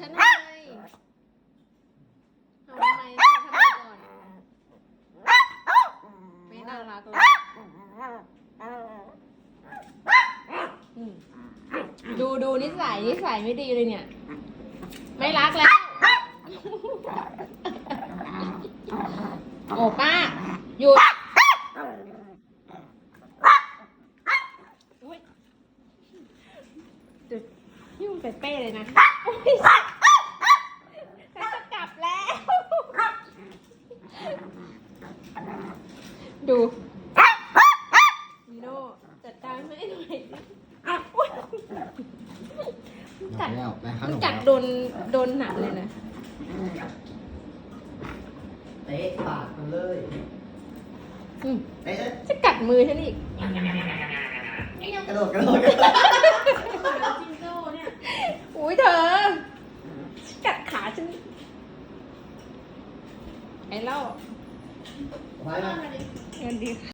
ฉันทำไมทำไมทำไมก่อนไม่น่ารักเลยดูดูนิสัยนิสัยไม่ดีเลยเนี่ย ไม่รักแล้ว โอป้าหยุดยุ่งเป๊ะเลยนะ ดูนีโน่จัดการให้หน่อยสิอุ๊ยกัดแล้วไปข้างมันหนูกัดโดนโดนหนักเลยนะเตะปากมันเลยอืมเตะเลยจะกัดมือฉันอีกกระโดดกระโดดกระโดดจิงโจ้เนี่ยอุ้ยเธอกัดขาฉันไอ้เล่า ไปมามาดิเงินดี